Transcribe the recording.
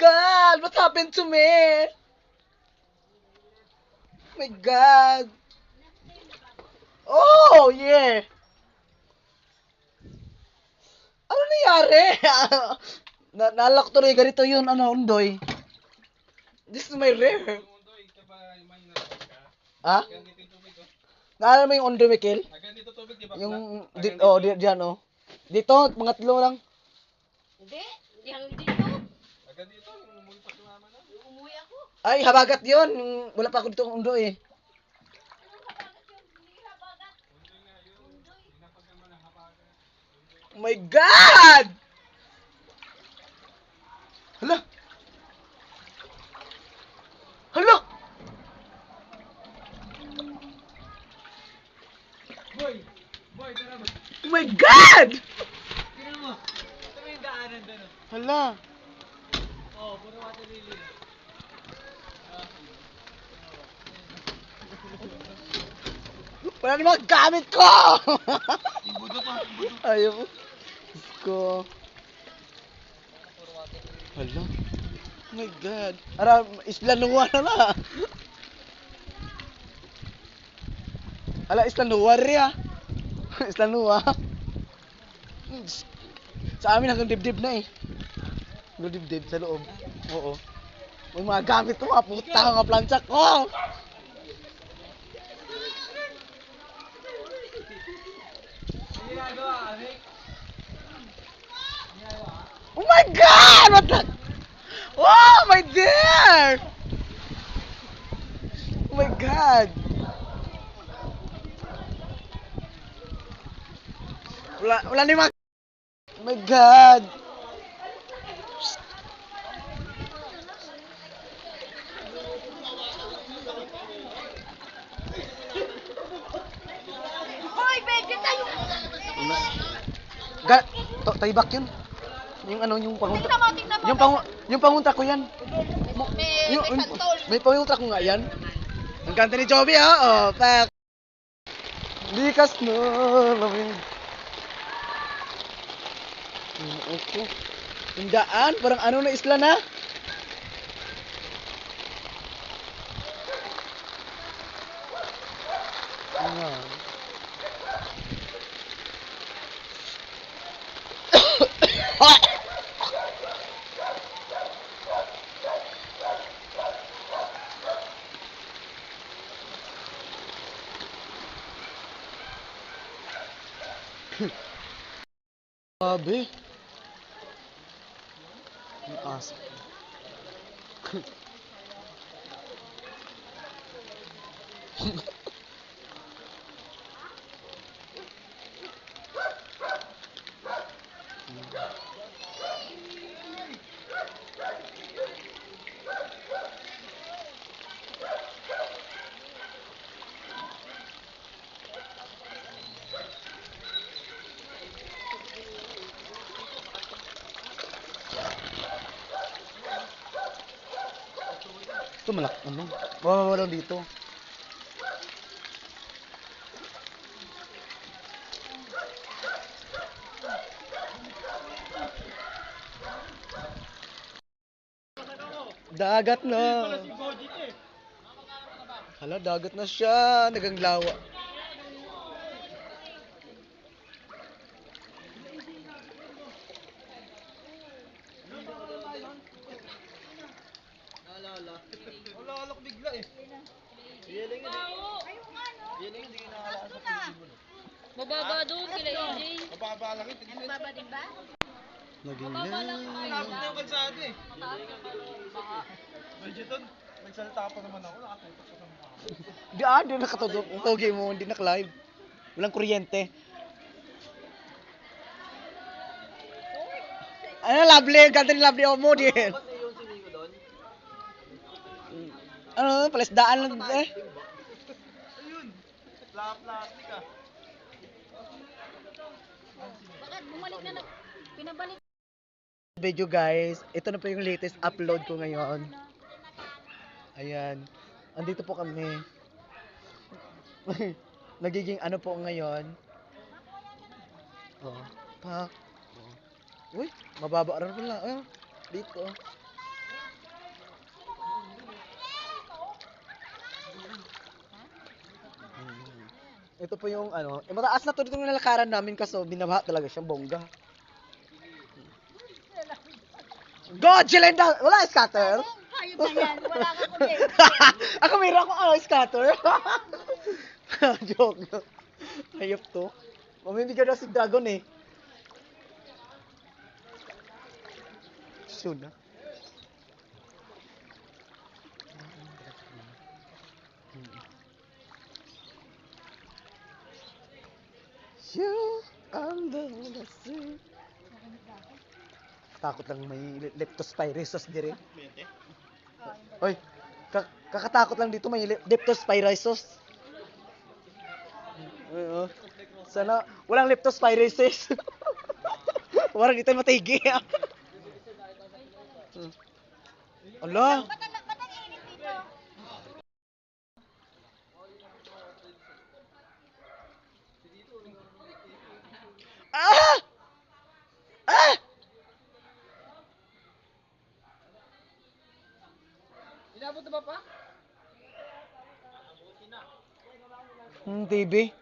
God! What happened to me? my God! Oh, yeah! Ano nangyari? na nalak tuloy ganito yun, ano, undoy. This is my rare. Ha? Oh. Naalala mo yung undoy, Mikel? Ah, ganito tubig, di? Yung, Ah, di, oh, di, diyan, oh. Dito, mga tlo lang. Hindi, yang dito. Ah, ganito, yung umuwi pa si mama na. Umuwi ako. Ay, habagat yun. Wala pa ako dito undo eh. Oh my God! Hala! Hala! Boy! Boy, tara mo. Oh my God! Tingnan mo. Ito yung daanan doon, oh. Hala! Oh, puro water lily. Wala na mga gamit ko! Yung budo pa, yung budo. Ayaw mo. Diyos ko. Hala. Oh my God. Ara, isplanuwa na na. Ala, isplanuwa rin ah. Isplanuwa. Sa amin hanggang dibdib na eh. Hanggang dibdib sa loob. Oo. May mga gamit ko, mga puta, mga plancha ko. Oh my God! What the? Oh my dear! Oh my God! Wala, wala na yung. Oh my God! Ga, to, taybak yun. Yung ano, yung pangunta. Tingnan mo, tingnan mo. Yung pangu, yung pangunta ko yan. May, Yung, may santol. may pangunta ko nga yan. Ang kanta ni Joby ha, oh, pak. Likas na lamig. Ako. Yung daan, parang ano na isla na. Ayan. Grabe. Ang Ito malak, ano? Mawawala dito. Dagat na. Hala, dagat na siya. Naganglawa. Mababa doon kila AJ. Mababa lang. Tignan. Mababa din ba? Naging Mababa lang. na. Malapit na yung kalsada eh. Medyo doon. Nagsalita pa naman ako. Nakatutok sa mukha. Di ah, di nakatudok. Ang mo, hindi naka-live. Walang kuryente. Ano, lovely. Ganda ni lovely mo din. Doon? Ano, palasdaan lang eh. Ayun. Plastic ah. Bumalik na na? Pinabalik. Video guys, ito na po yung latest upload ko ngayon. Ayan. Andito po kami. Nagiging ano po ngayon. Oh, pak. Oh. Uy, mababa rin pala. Oh, dito. Ito po yung ano, eh, mataas na to dito yung nalakaran namin kaso binabaha talaga siyang bongga. Go, Jelenda! Wala scatter? Hayop na yan. Wala kang kundi. Ako mayroon ako ano, scatter. Joke. Hayop to. Mamimigay na si Dragon eh. Soon na. The sea. Takot lang may le- leptospirosis dire. Oy, ka- kakatakot lang dito may le- leptospirosis. Oo. Sana walang leptospirosis. Warang dito matigi. Hmm. Ala, Ba't ang ba't ang init dito? ah! Ah! Pa? Hmm, TV.